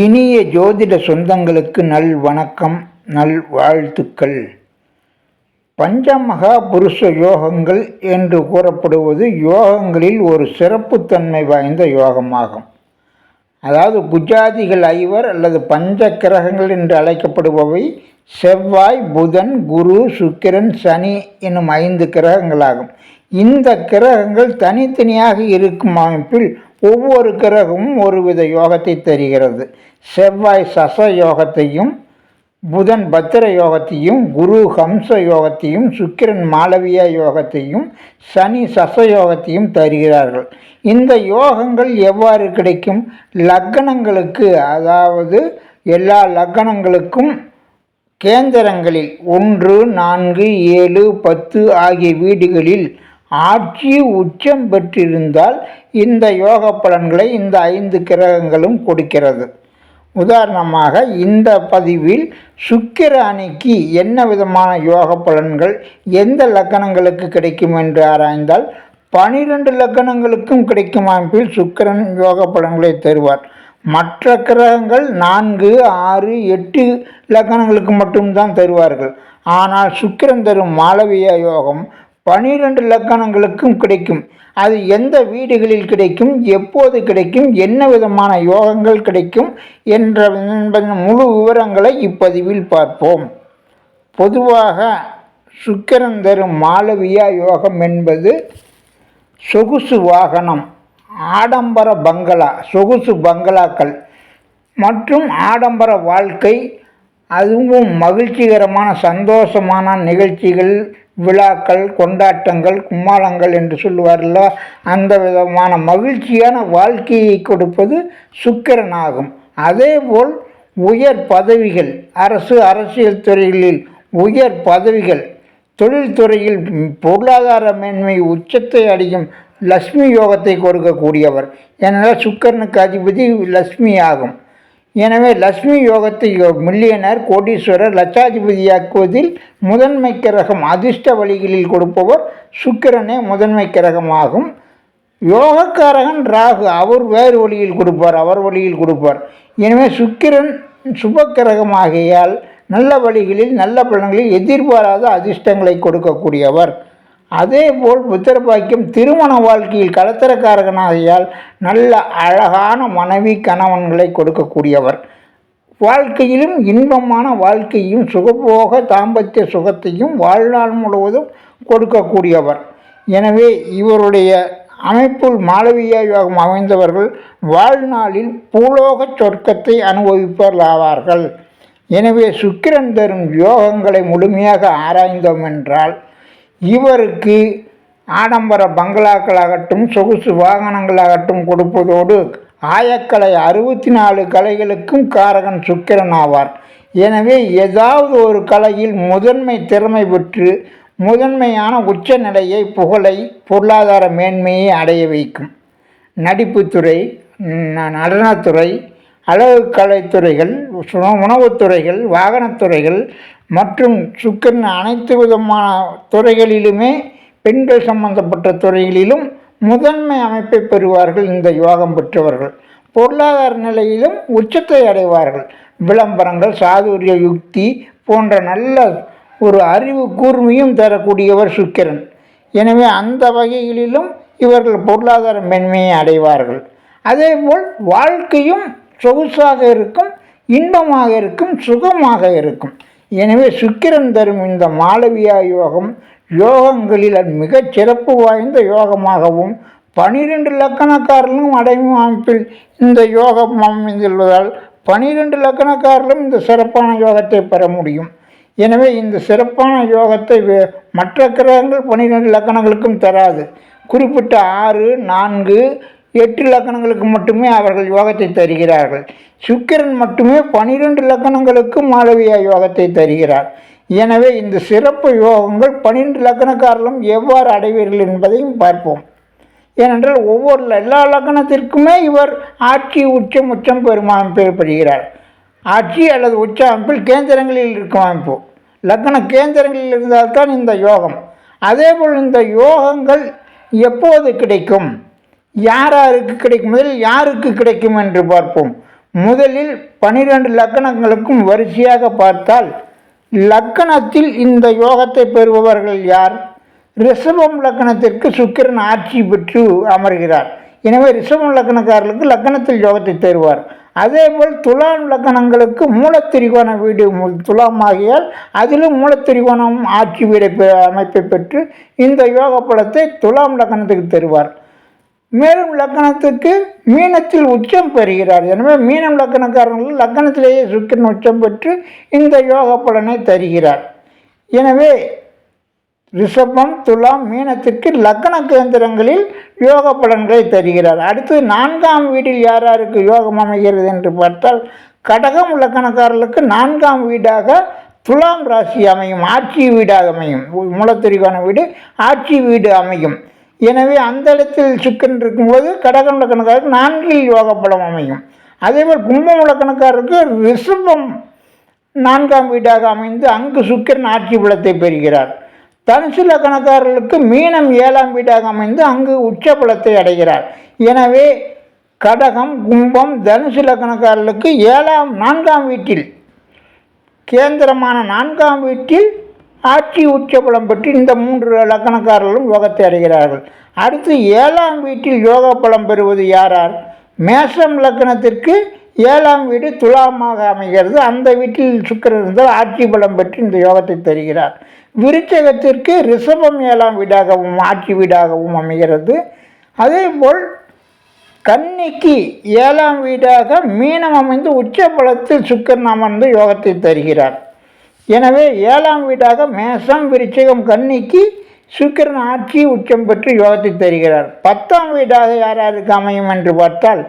இனிய ஜோதிட சொந்தங்களுக்கு நல் வணக்கம் நல் வாழ்த்துக்கள். பஞ்சமகா புருஷ யோகங்கள் என்று கூறப்படுவது யோகங்களில் ஒரு சிறப்புத்தன்மை வாய்ந்த யோகமாகும். அதாவது குஜாதிகள் ஐவர் அல்லது பஞ்ச கிரகங்கள் என்று அழைக்கப்படுபவை செவ்வாய் புதன் குரு சுக்கிரன் சனி என்னும் ஐந்து கிரகங்களாகும். இந்த கிரகங்கள் தனித்தனியாக இருக்கும் அமைப்பில் ஒவ்வொரு கிரகமும் ஒருவித யோகத்தை தருகிறது. செவ்வாய் சச யோகத்தையும் புதன் பத்திர யோகத்தையும் குரு ஹம்ச யோகத்தையும் சுக்கிரன் மாளவிய யோகத்தையும் சனி சச யோகத்தையும் தருகிறார்கள். இந்த யோகங்கள் எவ்வாறு கிடைக்கும்? லக்கணங்களுக்கு அதாவது எல்லா லக்கணங்களுக்கும் கேந்திரங்களில் ஒன்று நான்கு ஏழு பத்து ஆகிய வீடுகளில் ஆட்சி உச்சம் பெற்றிருந்தால் இந்த யோக பலன்களை இந்த ஐந்து கிரகங்களும் கொடுக்கிறது. உதாரணமாக இந்த பதிவில் சுக்கிர அணிக்கு என்ன விதமான யோக பலன்கள் எந்த லக்கணங்களுக்கு கிடைக்கும் என்று ஆராய்ந்தால் பனிரெண்டு லக்கணங்களுக்கும் கிடைக்கும் அமைப்பில் சுக்கிரன் யோக பலன்களை தருவார். மற்ற கிரகங்கள் நான்கு ஆறு எட்டு லக்கணங்களுக்கு மட்டும்தான் தருவார்கள். ஆனால் சுக்கிரன் தரும் மாளவிய யோகம் பனிரெண்டு லக்கணங்களுக்கும் கிடைக்கும். அது எந்த வீடுகளில் கிடைக்கும் எப்போது கிடைக்கும் என்ன விதமான யோகங்கள் கிடைக்கும் என்ற முழு விவரங்களை இப்பதிவில் பார்ப்போம். பொதுவாக சுக்கரன் தரும் மாளவியா யோகம் என்பது சொகுசு வாகனம் ஆடம்பர பங்களா சொகுசு பங்களாக்கள் மற்றும் ஆடம்பர வாழ்க்கை. அதுவும் மகிழ்ச்சிகரமான சந்தோஷமான நிகழ்ச்சிகள். விழாக்கள் கொண்டாட்டங்கள் கும்மாளங்கள் என்று சொல்லுவார்ல அந்த விதமான மகிழ்ச்சியான வாழ்க்கையை கொடுப்பது சுக்கிரன் ஆகும் அதேபோல் உயர் பதவிகள் அரசு அரசியல் துறைகளில் உயர் பதவிகள் தொழில்துறையில் பொருளாதார மேன்மை உச்சத்தை அடையும் லக்ஷ்மி யோகத்தை கொடுக்கக்கூடியவர். ஏனென்றால் சுக்கரனுக்கு அதிபதி லக்ஷ்மி ஆகும். எனவே லக்ஷ்மி யோகத்தை மில்லியனர் கோடீஸ்வரர் லட்சாதிபதியாக்குவதில் முதன்மை கிரகம் அதிர்ஷ்ட வழிகளில் கொடுப்பவர் சுக்கிரனே முதன்மை கிரகமாகும். யோகக்காரகன் ராகு அவர் வேறு வழியில் கொடுப்பார் அவர் வழியில் கொடுப்பார். எனவே சுக்கிரன் சுபக்கிரகமாகையால் நல்ல வழிகளில் நல்ல பலன்களில் எதிர்பாராத அதிர்ஷ்டங்களை கொடுக்கக்கூடியவர். அதேபோல் புத்திரபாக்கியம் திருமண வாழ்க்கையில் கலத்தரக்காரகனாகையால் நல்ல அழகான மனைவி கணவன்களை கொடுக்கக்கூடியவர். வாழ்க்கையிலும் இன்பமான வாழ்க்கையும் சுகபோக தாம்பத்திய சுகத்தையும் வாழ்நாள் முழுவதும் கொடுக்கக்கூடியவர். எனவே இவருடைய அமைப்புள் மாளவிய யோகம் அமைந்தவர்கள் வாழ்நாளில் பூலோக சொர்க்கத்தை அனுபவிப்பவர் ஆவார்கள். எனவே சுக்கிரன் தரும் யோகங்களை முழுமையாக ஆராய்ந்தோம் என்றால் இவருக்கு ஆடம்பர பங்களாக்களாகட்டும் சொகுசு வாகனங்களாகட்டும் கொடுப்பதோடு ஆயக்கலை அறுபத்தி நாலு கலைகளுக்கும் காரகன் சுக்கிரன் ஆவார். எனவே ஏதாவது ஒரு கலையில் முதன்மை திறமை பெற்று முதன்மையான உச்ச நிலையை புகழை பொருளாதார மேன்மையை அடைய வைக்கும். நடிப்புத்துறை நடனத்துறை அழகு கலைத்துறைகள் உணவுத்துறைகள் வாகனத்துறைகள் மற்றும் சுக்கன் அனைத்து விதமான துறைகளிலுமே பெண்கள் சம்பந்தப்பட்ட துறைகளிலும் முதன்மை அமைப்பை பெறுவார்கள் இந்த யோகம் பெற்றவர்கள். பொருளாதார நிலையிலும் உச்சத்தை அடைவார்கள். விளம்பரங்கள் சாதுரிய யுக்தி போன்ற நல்ல ஒரு அறிவு கூர்மையும் தரக்கூடியவர் சுக்கிரன். எனவே அந்த வகைகளிலும் இவர்கள் பொருளாதார மென்மையை அடைவார்கள். அதேபோல் வாழ்க்கையும் சொகுசாக இருக்கும் இன்பமாக இருக்கும் சுகமாக இருக்கும். எனவே சுக்கிரன் தரும் இந்த மாளவியா யோகம் யோகங்களில் மிகச் சிறப்பு வாய்ந்த யோகமாகவும் பனிரெண்டு லக்கணக்காரர்களும் அடையும் அமைப்பில் இந்த யோகம் அமைந்துள்ளதால் பனிரெண்டு லக்கணக்காரர்களும் இந்த சிறப்பான யோகத்தை பெற முடியும். எனவே இந்த சிறப்பான யோகத்தை மற்ற கிரகங்கள் பனிரெண்டு லக்கணங்களுக்கும் தராது. குறிப்பிட்ட ஆறு நான்கு எட்டு லக்கணங்களுக்கு மட்டுமே அவர்கள் யோகத்தை தருகிறார்கள். சுக்கிரன் மட்டுமே பனிரெண்டு லக்கணங்களுக்கு மாளவியா யோகத்தை தருகிறார். எனவே இந்த சிறப்பு யோகங்கள் பனிரெண்டு லக்கணக்காரர்களும் எவ்வாறு அடைவீர்கள் என்பதையும் பார்ப்போம். ஏனென்றால் ஒவ்வொரு எல்லா லக்கணத்திற்குமே இவர் ஆட்சி உச்சம் உச்சம் பெருமான் பெறுகிறார் ஆட்சி அல்லது உச்ச அமைப்பில் கேந்திரங்களில் இருக்கும் அமைப்பு லக்கண கேந்திரங்களில் இருந்தால்தான் இந்த யோகம். அதேபோல் இந்த யோகங்கள் எப்போது கிடைக்கும்? யார் யாருக்கு கிடைக்கும்? முதலில் யாருக்கு கிடைக்கும் என்று பார்ப்போம். முதலில் பனிரெண்டு லக்கணங்களுக்கும் வரிசையாக பார்த்தால் லக்கணத்தில் இந்த யோகத்தை பெறுபவர்கள் யார்? ரிஷபம் லக்கணத்திற்கு சுக்கிரன் ஆட்சி பெற்று அமர்கிறார். எனவே ரிஷபம் லக்கணக்காரர்களுக்கு லக்கணத்தில் யோகத்தை தருவார். அதேபோல் துலாம் லக்கணங்களுக்கு மூலத்திரிகோண வீடு துலாம் ஆகியால் அதிலும் மூலத்திரிகோணம் ஆட்சி வீடை பெ- அமைப்பை பெற்று இந்த யோக படத்தை துலாம் லக்கணத்துக்கு தருவார். மேலும் லக்கணத்துக்கு மீனத்தில் உச்சம் பெறுகிறார். எனவே மீனம் லக்கணக்காரர்கள் லக்கணத்திலேயே சுக்கிரன் உச்சம் பெற்று இந்த யோக பலனை தருகிறார். எனவே ரிஷபம் துலாம் மீனத்திற்கு லக்கண கேந்திரங்களில் யோக பலன்களை தருகிறார். அடுத்து நான்காம் வீட்டில் யார் யாருக்கு யோகம் அமைகிறது என்று பார்த்தால் கடகம் லக்கணக்காரர்களுக்கு நான்காம் வீடாக துலாம் ராசி அமையும் ஆட்சி வீடாக அமையும். மூலத்திரிகான வீடு ஆட்சி வீடு அமையும். எனவே அந்த இடத்தில் சுக்கன் இருக்கும்போது கடகம் லக்கணக்காரருக்கு நான்கில் யோக பலம் அமையும் அதேபோல் கும்பம் லக்கணக்காரருக்கு ரிஷபம் நான்காம் வீடாக அமைந்து அங்கு சுக்கிரன் ஆட்சி பலத்தை பெறுகிறார். தனுசு லக்கணக்காரர்களுக்கு மீனம் ஏழாம் வீடாக அமைந்து அங்கு உச்ச பலத்தை அடைகிறார். எனவே கடகம் கும்பம் தனுசு லக்கணக்காரர்களுக்கு ஏழாம் நான்காம் வீட்டில் கேந்திரமான நான்காம் வீட்டில் ஆட்சி உச்சபலம் பெற்று இந்த மூன்று லக்கணக்காரர்களும் யோகத்தை அடைகிறார்கள். அடுத்து ஏழாம் வீட்டில் யோக பலம் பெறுவது யாரார்? மேஷம் லக்கணத்திற்கு ஏழாம் வீடு துலாமாக அமைகிறது. அந்த வீட்டில் சுக்கரன் இருந்தால் ஆட்சி பலம் பெற்று இந்த யோகத்தை தருகிறார். விருச்சகத்திற்கு ரிஷபம் ஏழாம் வீடாகவும் ஆட்சி வீடாகவும் அமைகிறது. அதேபோல் கன்னிக்கு ஏழாம் வீடாக மீனம் அமைந்து உச்ச பலத்தில் சுக்கரன் அமர்ந்து யோகத்தை தருகிறார். எனவே ஏழாம் வீடாக மேசம் விருச்சிகம் கன்னிக்கு சுக்கிரன் ஆட்சி உச்சம் பெற்று யோகத்தை தருகிறார். பத்தாம் வீடாக யார் யாருக்கு அமையும் என்று பார்த்தால்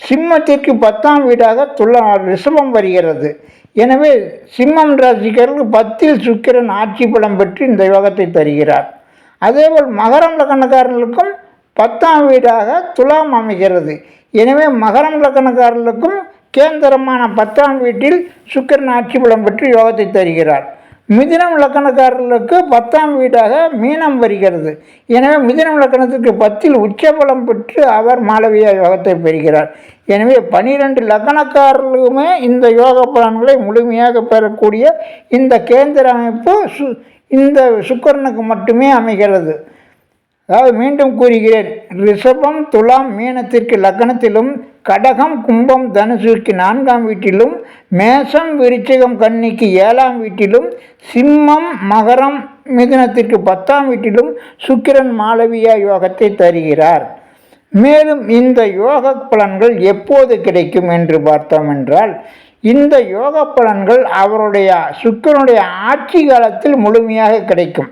சிம்மத்திற்கு பத்தாம் வீடாக துலா ரிஷபம் வருகிறது. எனவே சிம்மம் ராசிக்காரர்களுக்கு பத்தில் சுக்கிரன் ஆட்சி பலம் பெற்று இந்த யோகத்தை தருகிறார். அதேபோல் மகரம் லக்கணக்காரர்களுக்கும் பத்தாம் வீடாக துலாம் அமைகிறது. எனவே மகரம் லக்கணக்காரர்களுக்கும் கேந்திரமான பத்தாம் வீட்டில் சுக்கரன் ஆட்சி பலம் பெற்று யோகத்தை தருகிறார். மிதினம் லக்கணக்காரர்களுக்கு பத்தாம் வீடாக மீனம் வருகிறது. எனவே மிதினம் லக்கணத்திற்கு பத்தில் உச்சபலம் பெற்று அவர் மாளவியா யோகத்தை பெறுகிறார். எனவே பனிரெண்டு லக்கணக்காரர்களுமே இந்த யோக பலன்களை முழுமையாக பெறக்கூடிய இந்த கேந்திர அமைப்பு சு இந்த சுக்கரனுக்கு மட்டுமே அமைகிறது. அதாவது மீண்டும் கூறுகிறேன். ரிஷபம் துலாம் மீனத்திற்கு லக்கணத்திலும் கடகம் கும்பம் தனுசுக்கு நான்காம் வீட்டிலும் மேஷம் விருச்சிகம் கன்னிக்கு ஏழாம் வீட்டிலும் சிம்மம் மகரம் மிதுனத்திற்கு பத்தாம் வீட்டிலும் சுக்கிரன் மாளவியா யோகத்தை தருகிறார். மேலும் இந்த யோக பலன்கள் எப்போது கிடைக்கும் என்று பார்த்தோம் என்றால் இந்த யோக பலன்கள் அவருடைய சுக்கிரனுடைய ஆட்சி காலத்தில் முழுமையாக கிடைக்கும்.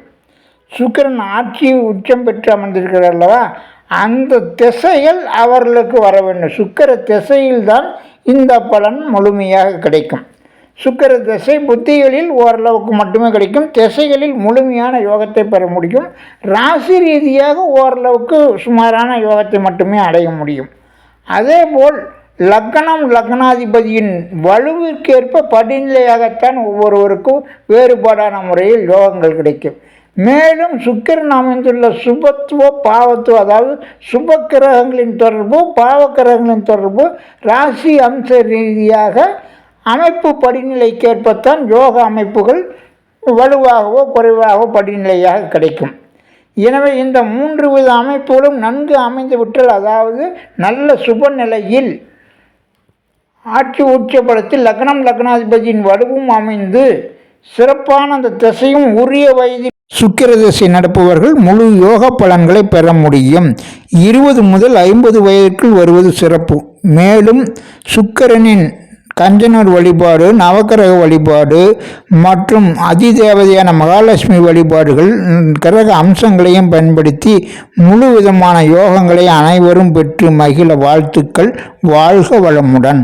சுக்கிரன் ஆட்சி உச்சம் பெற்று அமர்ந்திருக்கிறார் அல்லவா? அந்த திசைகள் அவர்களுக்கு வர வேண்டும். சுக்கர திசையில்தான் இந்த பலன் முழுமையாக கிடைக்கும். சுக்கர திசை புத்திகளில் ஓரளவுக்கு மட்டுமே கிடைக்கும். திசைகளில் முழுமையான யோகத்தை பெற முடியும். ராசி ரீதியாக ஓரளவுக்கு சுமாரான யோகத்தை மட்டுமே அடைய முடியும். அதேபோல் லக்னம் லக்னாதிபதியின் வலுவிற்கேற்ப படிநிலையாகத்தான் ஒவ்வொருவருக்கும் வேறுபாடான முறையில் யோகங்கள் கிடைக்கும். மேலும் சுக்கிரன் அமைந்துள்ள சுபத்துவ பாவத்துவ அதாவது சுப கிரகங்களின் தொடர்பு பாவ கிரகங்களின் தொடர்பு ராசி அம்ச ரீதியாக அமைப்பு படிநிலைக்கேற்பத்தான் யோக அமைப்புகள் வலுவாகவோ குறைவாகவோ படிநிலையாக கிடைக்கும். எனவே இந்த மூன்று வித அமைப்புகளும் நன்கு அமைந்து விட்டால் அதாவது நல்ல சுப நிலையில் ஆட்சி உச்சபலத்தில் லக்னம் லக்னாதிபதியின் வலுவும் அமைந்து சிறப்பான அந்த திசையும் உரிய வயதில் சுக்கிரதசை நடப்பவர்கள் முழு யோக பலன்களை பெற முடியும். இருபது முதல் ஐம்பது வயதிற்குள் வருவது சிறப்பு. மேலும் சுக்கிரனின் கஞ்சனூர் வழிபாடு நவக்கிரக வழிபாடு மற்றும் அதிதேவதையான மகாலட்சுமி வழிபாடுகள் கிரக அம்சங்களையும் பயன்படுத்தி முழு விதமான யோகங்களை அனைவரும் பெற்று மகிழ வாழ்த்துக்கள். வாழ்க வளமுடன்.